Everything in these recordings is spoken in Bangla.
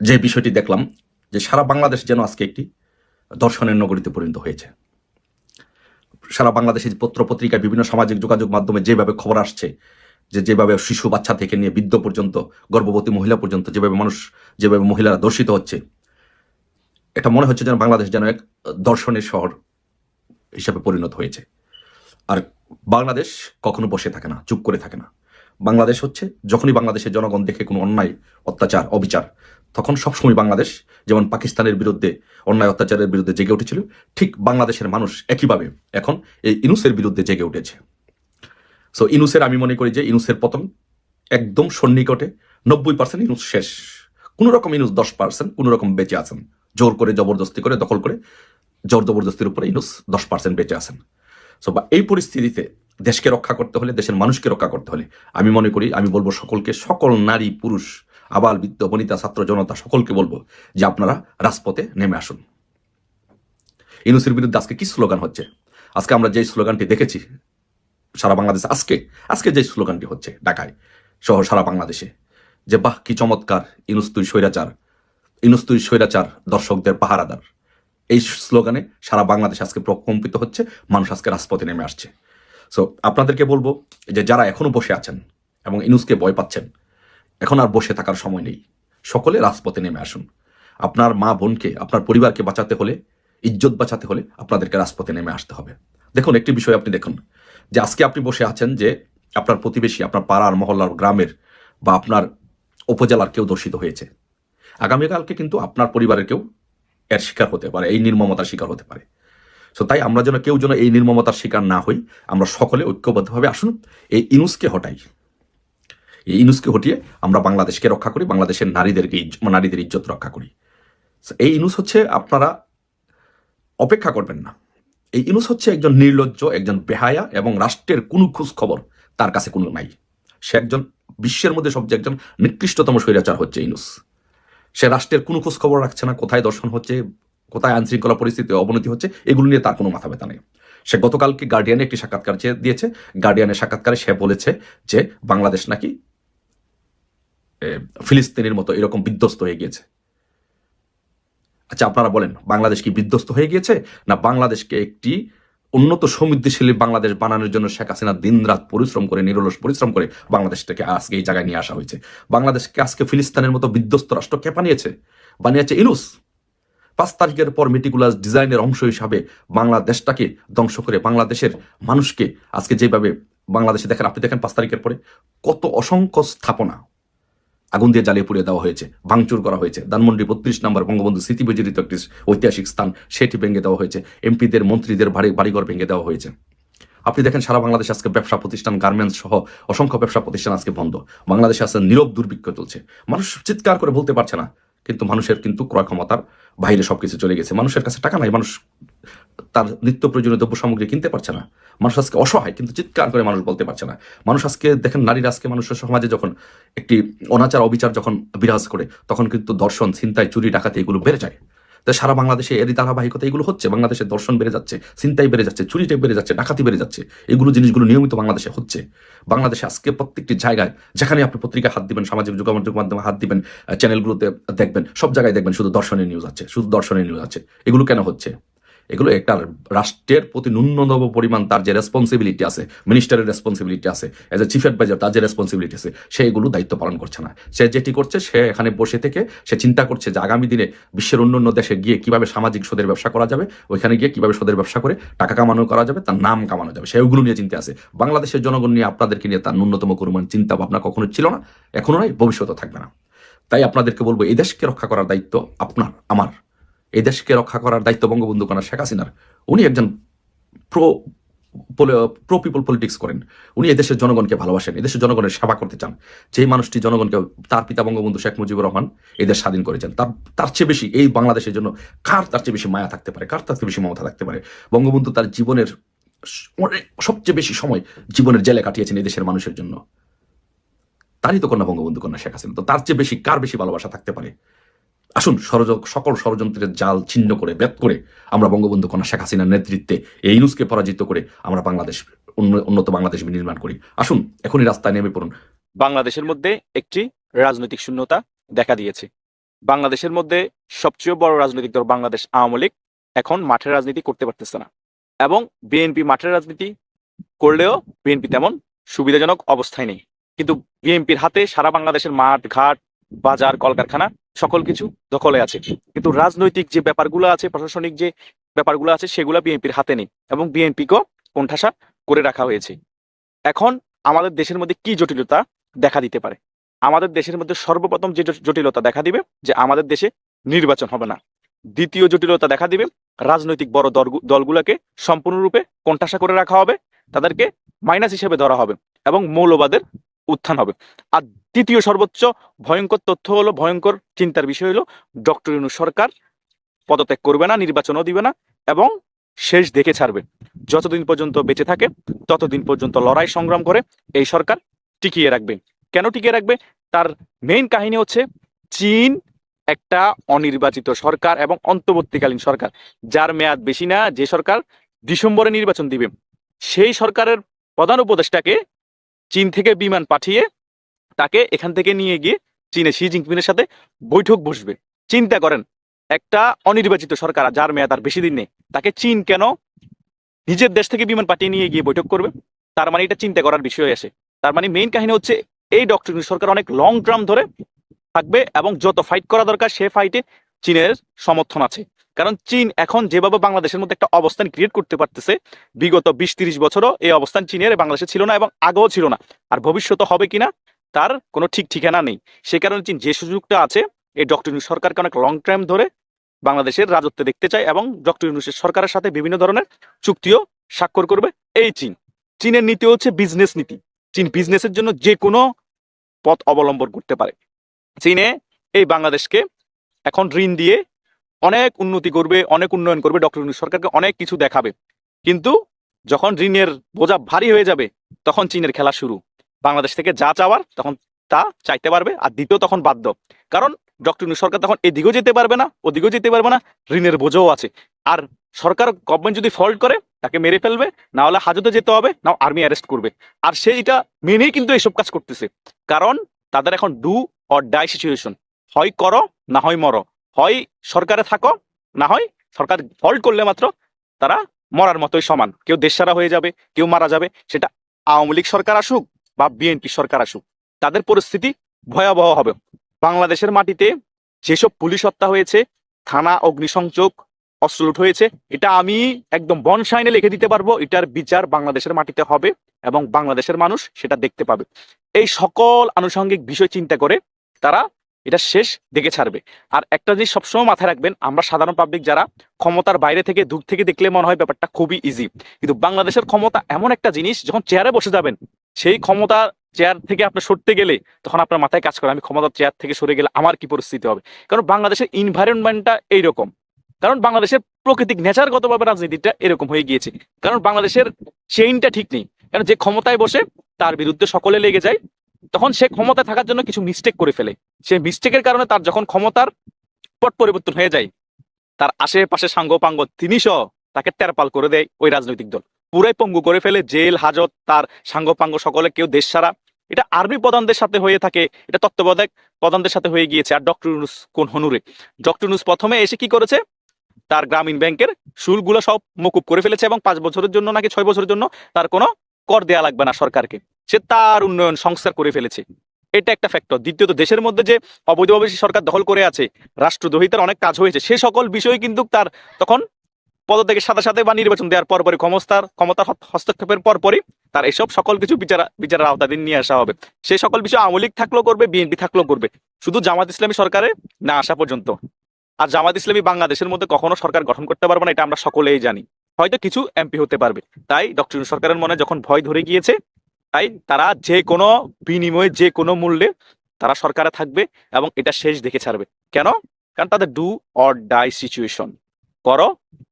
যে বিষয়টি দেখলাম যে সারা বাংলাদেশ যেন আজকে একটি দর্শনের নগরীতে পরিণত হয়েছে। সারা বাংলাদেশে যে পত্র পত্রিকায় বিভিন্ন সামাজিক যোগাযোগ মাধ্যমে যেভাবে খবর আসছে, যে যেভাবে শিশু বাচ্চা থেকে নিয়ে বৃদ্ধ পর্যন্ত, গর্ভবতী মহিলা পর্যন্ত যেভাবে মানুষ, যেভাবে মহিলারা দর্শিত হচ্ছে, এটা মনে হচ্ছে যেন বাংলাদেশ যেন এক দর্শনের শহর হিসাবে পরিণত হয়েছে। আর বাংলাদেশ কখনো বসে থাকে না, চুপ করে থাকে না। বাংলাদেশ হচ্ছে, যখনই বাংলাদেশের জনগণ দেখে কোনো অন্যায়, অত্যাচার, অবিচার তখন সবসময় বাংলাদেশ, যেমন পাকিস্তানের বিরুদ্ধে, অন্যায় অত্যাচারের বিরুদ্ধে জেগে উঠেছিল, ঠিক বাংলাদেশের মানুষ একইভাবে এখন এই ইনুসের বিরুদ্ধে জেগে উঠেছে। সো ইনুসের আমি মনে করি যে ইনুসের পতন একদম সন্নিকটে নব্বই পার্সেন্ট ইনুস শেষ। কোনো রকম ইনুস দশ পার্সেন্ট কোনো রকম বেঁচে আছেন। জোর করে জবরদস্তি করে, দখল করে জোর জবরদস্তির উপরে ইনুস দশ পার্সেন্ট বেঁচে আছেন। সো বা এই পরিস্থিতিতে দেশকে রক্ষা করতে হলে, দেশের মানুষকে রক্ষা করতে হলে, আমি মনে করি, আমি বলব সকলকে, সকল নারী, পুরুষ আবাল বৃদ্ধ, বনিতা, ছাত্র, জনতা, সকলকে বলব যে আপনারা রাজপথে নেমে আসুন। ইনুসের বিরুদ্ধে আজকে কি স্লোগান হচ্ছে? আজকে আমরা যে স্লোগানটি দেখেছি সারা বাংলাদেশে, আজকে আজকে যে স্লোগানটি হচ্ছে ঢাকায় সহ সারা বাংলাদেশে, যে বাহ, কি চমৎকার ইনুস তুই স্বৈরাচার, ইনুস তুই স্বৈরাচার, দর্শকদের পাহারাদার। এই স্লোগানে সারা বাংলাদেশ আজকে প্রকম্পিত হচ্ছে, মানুষ আজকে রাজপথে নেমে আসছে। সো আপনাদেরকে বলব যে যারা এখনও বসে আছেন এবং ইনুসকে ভয় পাচ্ছেন এখন আর বসে থাকার সময় নেই। সকলে রাজপথে নেমে আসুন। আপনার মা বোনকে, আপনার পরিবারকে বাঁচাতে হলে, ইজ্জত বাঁচাতে হলে আপনাদেরকে রাজপথে নেমে আসতে হবে। দেখুন, একটি বিষয় আপনি দেখুন। যে আজকে আপনি বসে আছেন যে আপনার প্রতিবেশী, আপনার পাড়ার, মহল্লার, গ্রামের বা আপনার উপজেলার কেউ দর্শিত হয়েছে। আগামীকালকে কিন্তু আপনার পরিবারের কেউ এর শিকার হতে পারে, এই নির্মমতার শিকার হতে পারে। সো তাই আমরা যেন কেউ যেন এই নির্মমতার শিকার না হই, আমরা সকলে ঐক্যবদ্ধভাবে আসুন, এই ইনুসকে হটাই। ইনুসকে হটিয়ে আমরা বাংলাদেশকে রক্ষা করি, বাংলাদেশের নারীদেরকে নারীদের ইজ্জত রক্ষা করি। এই ইনুস হচ্ছে আপনারা অপেক্ষা করবেন না। এই ইনুস হচ্ছে একজন নির্লজ্জ, একজন বেহায়া এবং রাষ্ট্রের কোনো খোঁজ খবর তার কাছে কোনো নাই। সে একজন, বিশ্বের মধ্যে সবচেয়ে একজন নিকৃষ্টতম স্বৈরাচার হচ্ছে ইনুস। সে রাষ্ট্রের কোনো খোঁজ খবর রাখছে না, কোথায় দর্শন হচ্ছে, কোথায় আইনশৃঙ্খলা পরিস্থিতি অবনতি হচ্ছে, এগুলো নিয়ে তার কোনো মাথা ব্যথা নেই। সে গতকালকে গার্ডিয়ানে একটি সাক্ষাৎকার দিয়েছে। গার্ডিয়ানের সাক্ষাৎকারে সে বলেছে যে, বাংলাদেশ নাকি ফিলিস্তিনের মতো এরকম বিধ্বস্ত হয়ে গিয়েছে। আচ্ছা আপনারা বলেন, বাংলাদেশ কি বিধ্বস্ত হয়ে গিয়েছে? না, বাংলাদেশকে একটি উন্নত সমৃদ্ধিশালী বাংলাদেশ বানানোর জন্য শেখ হাসিনা দিনরাত পরিশ্রম করে, নিরলস পরিশ্রম করে বাংলাদেশটাকে আজকে এই জায়গায় নিয়ে আসা হয়েছে। বাংলাদেশকে আজকে ফিলিস্তিনের মতো বিধ্বস্ত রাষ্ট্র কে বানিয়েছে? বানিয়েছে ইনুস। পাঁচ তারিখের পর মেটিকুলাস ডিজাইনের অংশ হিসাবে বাংলাদেশটাকে ধ্বংস করে বাংলাদেশের মানুষকে আজকে যেভাবে বাংলাদেশে দেখেন, আপনি দেখেন পাঁচ তারিখের পরে কত অসংখ্য স্থাপনা আগুন দিয়ে জ্বালিয়ে পুড়িয়ে দেওয়া হয়েছে, ভাঙচুর করা হয়েছে। ধানমন্ডি বত্রিশ নম্বর বঙ্গবন্ধু স্মৃতি বিজড়িত একটি ঐতিহাসিক স্থান, সেটি ভেঙে দেওয়া হয়েছে। এমপিদের, মন্ত্রীদের বাড়ি বাড়িঘর ভেঙে দেওয়া হয়েছে। আপনি দেখেন, সারা বাংলাদেশে আজকে ব্যবসা প্রতিষ্ঠান গার্মেন্টস সহ অসংখ্য ব্যবসা প্রতিষ্ঠান আজকে বন্ধ। বাংলাদেশে আজকে নীরব দুর্ভিক্ষ চলছে। মানুষ চিৎকার করে বলতে পারছে না কিন্তু মানুষের কিন্তু ক্রয় ক্ষমতার বাইরে সব কিছু চলে গেছে। মানুষের কাছে টাকা নাই, মানুষ তার নিত্য প্রয়োজনীয় দ্রব্য সামগ্রী কিনতে পারছে না। মানুষ আজকে অসহায়, কিন্তু চিৎকার করে মানুষ বলতে পারছে না। মানুষ আজকে, দেখেন নারীর আজকে মানুষের সমাজে যখন একটি অনাচার, অবিচার যখন বিরাজ করে, তখন কিন্তু দর্শন, ছিনতাই, চুরি, ডাকাতি, এগুলো বেড়ে যায়। তো সারা বাংলাদেশে এরই ধারাবাহিকতা এগুলো হচ্ছে। বাংলাদেশের দর্শন বেড়ে যাচ্ছে চিন্তাই বেড়ে যাচ্ছে চুরিটা বেড়ে যাচ্ছে, ডাকাতি বেড়ে যাচ্ছে, এগুলো জিনিসগুলো নিয়মিত বাংলাদেশে হচ্ছে। বাংলাদেশে আজকে প্রত্যেকটি জায়গায় যেখানে আপনি পত্রিকায় হাত দিবেন, সামাজিক যোগাযোগ মাধ্যমে হাত দিবেন চ্যানেলগুলোতে দেখবেন, সব জায়গায় দেখবেন শুধু দর্শনের নিউজ আছে, শুধু দর্শনের নিউজ আছে। এগুলো কেন হচ্ছে? এগুলো একটা রাষ্ট্রের প্রতি ন্যূনতম পরিমাণ তার যে রেসপন্সিবিলিটি আছে মিনিস্টারের রেসপন্সিবিলিটি আছে এজ এ চিফ অ্যাডভাইজার তার যে রেসপন্সিবিলিটি আছে, সে এগুলো দায়িত্ব পালন করছে না। সে যেটি করছে, সে এখানে বসে থেকে সে চিন্তা করছে যে আগামী দিনে বিশ্বের অন্য অন্য দেশে গিয়ে কীভাবে সামাজিক সোদের ব্যবসা করা যাবে, ওইখানে গিয়ে কীভাবে সোদের ব্যবসা করে টাকা কামানো করা যাবে, তার নাম কামানো যাবে। সে ওগুলো নিয়ে চিন্তা আছে। বাংলাদেশের জনগণ নিয়ে আপনাদেরকে নিয়ে তার ন্যূনতম পরিমাণ চিন্তা ভাবনা কখনো ছিল না, এখনও নয় ভবিষ্যতে থাকবে না। তাই আপনাদেরকে বলব, এই দেশকে রক্ষা করার দায়িত্ব আপনার, আমার। এই দেশকে রক্ষা করার দায়িত্ব বঙ্গবন্ধু কন্যা শেখ হাসিনার। উনি একজন প্রো প্রো পিপল পলিটিক্স করেন। উনি এদেশের জনগণকে ভালোবাসেন এদেশের জনগণের সেবা করতে চান। যেই মানুষটি জনগণকে, তার পিতা বঙ্গবন্ধু শেখ মুজিবুর রহমান এদের স্বাধীন করেছেন তার তার চেয়ে বেশি এই বাংলাদেশের জন্য কার তার চেয়ে বেশি মায়া থাকতে পারে? কার তার চেয়ে বেশি মমতা থাকতে পারে? বঙ্গবন্ধু তার জীবনের অনেক- সবচেয়ে বেশি সময় জীবনের জেলে কাটিয়েছেন এই দেশের মানুষের জন্য। তারই তো কন্যা বঙ্গবন্ধু কন্যা শেখ হাসিনা। তো তার চেয়ে বেশি কার বেশি ভালোবাসা থাকতে পারে? আসুন ষড়য সকল ষড়যন্ত্রের জাল ছিন্ন করে ব্যাত করে আমরা বঙ্গবন্ধু কন্যা শেখ হাসিনার নেতৃত্বে এই ইনুসকে পরাজিত করে আমরা বাংলাদেশ উন্ন- উন্নত বাংলাদেশ নির্মাণ করি। আসুন, এখনই রাস্তায় নেমে পড়ুন। বাংলাদেশের মধ্যে একটি রাজনৈতিক শূন্যতা দেখা দিয়েছে। বাংলাদেশের মধ্যে সবচেয়ে বড় রাজনৈতিক দল বাংলাদেশ আওয়ামী লীগ এখন মাঠের রাজনীতি করতে পারতেছে না এবং বিএনপি মাঠের রাজনীতি করলেও বিএনপি তেমন সুবিধাজনক অবস্থায় নেই। কিন্তু বিএনপির হাতে সারা বাংলাদেশের মাঠ, ঘাট, বাজার, কলকারখানা সকল কিছু দখলে আছে। কিন্তু রাজনৈতিক যে ব্যাপারগুলো আছে, প্রশাসনিক যে ব্যাপারগুলো আছে, সেগুলো বিএনপির হাতে নেই এবং বিএনপিকেও কোণঠাসা করে রাখা হয়েছে। এখন আমাদের দেশের মধ্যে কি জটিলতা দেখা দিতে পারে? আমাদের দেশের মধ্যে সর্বপ্রথম যে জটিলতা দেখা দিবে যে আমাদের দেশে নির্বাচন হবে না। দ্বিতীয় জটিলতা দেখা দিবে রাজনৈতিক বড় দলগু- দলগুলোকে সম্পূর্ণরূপে কোণঠাসা করে রাখা হবে, তাদেরকে মাইনাস হিসেবে ধরা হবে এবং মৌলবাদের উত্থান হবে। আর তৃতীয় সর্বোচ্চ ভয়ঙ্কর তথ্য হলো, ভয়ঙ্কর চিন্তার বিষয় হলো, ডক্টর ইউনূস সরকার পদত্যাগ করবে না, নির্বাচনও দিবে না এবং শেষ দেখে ছাড়বে। যতদিন পর্যন্ত বেঁচে থাকে, ততদিন পর্যন্ত লড়াই সংগ্রাম করে এই সরকার টিকিয়ে রাখবে। কেন টিকিয়ে রাখবে? তার মেইন কাহিনী হচ্ছে, চীন একটা অনির্বাচিত সরকার এবং অন্তর্বর্তীকালীন সরকার। যার মেয়াদ বেশি না, যে সরকার ডিসেম্বরে নির্বাচন দিবে। সেই সরকারের প্রধান উপদেষ্টাকে চীন থেকে বিমান পাঠিয়ে তাকে এখান থেকে নিয়ে গিয়ে চীনে শি জিনপিংয়ের সাথে বৈঠক বসবে। চিন্তা করেন, একটা অনির্বাচিত সরকার যার মেয়াদ আর বেশি দিন নেই, তাকে চীন কেন নিজের দেশ থেকে বিমান পাঠিয়ে নিয়ে গিয়ে বৈঠক করবে? তার মানে এটা চিন্তা করার বিষয় আসে। তার মানে মেইন কাহিনী হচ্ছে, এই ডক্টর সরকার অনেক লং টার্ম ধরে থাকবে এবং যত ফাইট করা দরকার, সে ফাইটে চীনের সমর্থন আছে। কারণ চীন এখন যেভাবে বাংলাদেশের মধ্যে একটা অবস্থান ক্রিয়েট করতে পারতেছে, বিগত বিশ তিরিশ বছরও এই অবস্থান চীনের বাংলাদেশে ছিল না এবং আগেও ছিল না। আর ভবিষ্যতে হবে কিনা তার কোনো ঠিক ঠিকানা নেই। সে কারণে চীন যে সুযোগটা আছে, এই ডক্টর ইউনুস সরকারকে অনেক লং টাইম ধরে বাংলাদেশের রাজত্ব দেখতে চায় এবং ডক্টর ইউনুসের সরকারের সাথে বিভিন্ন ধরনের চুক্তিও স্বাক্ষর করবে এই চীন। চীনের নীতি হচ্ছে বিজনেস নীতি। চীন বিজনেসের জন্য যে কোনো পথ অবলম্বন করতে পারে। চীনে এই বাংলাদেশকে এখন ঋণ দিয়ে অনেক উন্নতি করবে, অনেক উন্নয়ন করবে, ডক্টর ইউনুস সরকারকে অনেক কিছু দেখাবে। কিন্তু যখন ঋণের বোঝা ভারী হয়ে যাবে, তখন চীনের খেলা শুরু। বাংলাদেশ থেকে যা চাওয়ার, তখন তা চাইতে পারবে আর দ্বিতীয় তখন বাধ্য। কারণ ডক্টর ইউনুস সরকার তখন এদিকেও যেতে পারবে না, ওদিকেও যেতে পারবে না, ঋণের বোঝাও আছে। আর সরকার গভর্নমেন্ট যদি ফল্ট করে, তাকে মেরে ফেলবে, না হলে হাজতে যেতে হবে, না আর্মি অ্যারেস্ট করবে। আর সে এটা মেনেই কিন্তু এইসব কাজ করতেছে। কারণ তাদের এখন ডু অর ডাই সিচুয়েশন হয় করো, না হয় মরো। হয় সরকারে থাকো, না হয় সরকার ফল্ট করলে মাত্র তারা মরার মতোই সমান। কেউ দেশসারা হয়ে যাবে, কেউ মারা যাবে, সেটা আওয়ামী লীগ সরকার আসুক বা বিএনপি সরকার আসুক, তাদের পরিস্থিতি ভয়াবহ হবে। বাংলাদেশের মাটিতে যেসব পুলিশ হত্যা হয়েছে, থানা অগ্নিসংযোগ, অস্ত্র লুট হয়েছে, এটা আমি একদম বনসাইনে লিখে দিতে পারব, এটার বিচার বাংলাদেশের মাটিতে হবে এবং বাংলাদেশের মানুষ সেটা দেখতে পাবে। এই সকল আনুষঙ্গিক বিষয় চিন্তা করে তারা এটা শেষ দেখে ছাড়বে। আর একটা জিনিস সবসময় মাথায় রাখবেন, আমরা সাধারণ পাবলিক যারা, ক্ষমতার বাইরে থেকে, দূর থেকে দেখলে মনে হয় ব্যাপারটা খুবই ইজি কিন্তু বাংলাদেশের ক্ষমতা এমন একটা জিনিস, যখন চেয়ারে বসে যাবেন, সেই ক্ষমতা চেয়ার থেকে আপনি সরতে গেলে, তখন আপনার মাথায় কাজ করে, আমি ক্ষমতার চেয়ার থেকে সরে গেলে আমার কি পরিস্থিতি হবে? কারণ বাংলাদেশের ইনভায়রনমেন্টটা এইরকম। কারণ বাংলাদেশের প্রকৃতিক নেচারগতভাবে রাজনীতিটা এরকম হয়ে গিয়েছে। কারণ বাংলাদেশের চেইনটা ঠিক নেই। কারণ যে ক্ষমতায় বসে, তার বিরুদ্ধে সকলে লেগে যায় তখন সে ক্ষমতায় থাকার জন্য কিছু মিস্টেক করে ফেলে। সেই মিস্টেকের কারণে তার যখন ক্ষমতার পট পরিবর্তন হয়ে যায়, তার আশেপাশে সাঙ্গ পাঙ্গ তিনি সহ তাকে তেরপাল করে দেয় ওই রাজনৈতিক দল। পুরাই পঙ্গু করে ফেলে, জেল, হাজত, তার সাঙ্গ পাঙ্গ সকলে, কেউ দেশ সারা এটা আর্মি প্রধানদের সাথে হয়ে থাকে, এটা তত্ত্বাবধায়ক প্রধানদের সাথে হয়ে গিয়েছে। আর ডক্টর ইউনুস কোন হনুরে? ডক্টর ইউনুস প্রথমে এসে কি করেছে? তার গ্রামীণ ব্যাংকের শুল্কগুলো সব মকুব করে ফেলেছে এবং পাঁচ বছরের জন্য নাকি ছয় বছরের জন্য তার কোনো কর দেয়া লাগবে না সরকারকে। সে তার উন্নয়ন সংস্কার করে ফেলেছে। এটা একটা ফ্যাক্টর দ্বিতীয়ত, দেশের মধ্যে যে অবৈধভাবে সরকার দখল করে আছে, রাষ্ট্রদ্রোহিতার অনেক কাজ হয়েছে, সে সকল বিষয় কিন্তু তার তখন পদত্যাগের সাথে সাথে বা নির্বাচন দেওয়ার পরপরই ক্ষমতার ক্ষমতার হস্তক্ষেপের পরপরই তার এসব সকল কিছু বিচার বিচারের আওতাধীন নিয়ে আসা হবে। সে সকল বিষয় আওয়ামী লীগ থাকলেও করবে, বিএনপি থাকলেও করবে। শুধু জামাত ইসলামী সরকারে না আসা পর্যন্ত। আর জামাত ইসলামী বাংলাদেশের মধ্যে কখনো সরকার গঠন করতে পারবে না, এটা আমরা সকলেই জানি। হয়তো কিছু এমপি হতে পারবে। তাই ডক্টর সরকারের মনে যখন ভয় ধরে গিয়েছে, তাই তারা যে কোনো বিনিময়ে, যে কোনো মূল্যে তারা সরকারে থাকবে এবং এটা শেষ দেখে ছাড়বে। কেন? কারণ তাদের ডু অর ডাই সিচুয়েশন করো,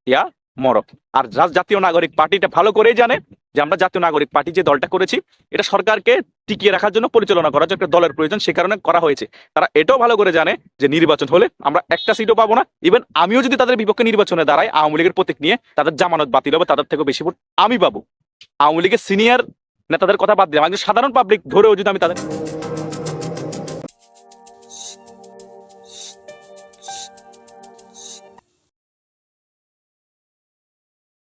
ইয়া মরো আর জাতীয় নাগরিক পার্টিটা ভালো করেই জানে যে আমরা জাতীয় নাগরিক পার্টি যে দলটা করেছি, এটা সরকারকে টিকিয়ে রাখার জন্য পরিচালনা করার জন্য একটা দলের প্রয়োজন সে কারণে করা হয়েছে। তারা এটাও ভালো করে জানে যে নির্বাচন হলে আমরা একটা সিটও পাবো না। ইভেন আমিও যদি তাদের বিপক্ষে নির্বাচনে দাঁড়াই, আওয়ামী লীগের প্রতীক নিয়ে তাদের জামানত বাতিল হবে, তাদের থেকে বেশি ভোট আমি পাবো। আওয়ামী লীগের সিনিয়র নেতাদের কথা বাদ দিলাম একজন সাধারণ পাবলিক ধরেও যদি আমি তাদের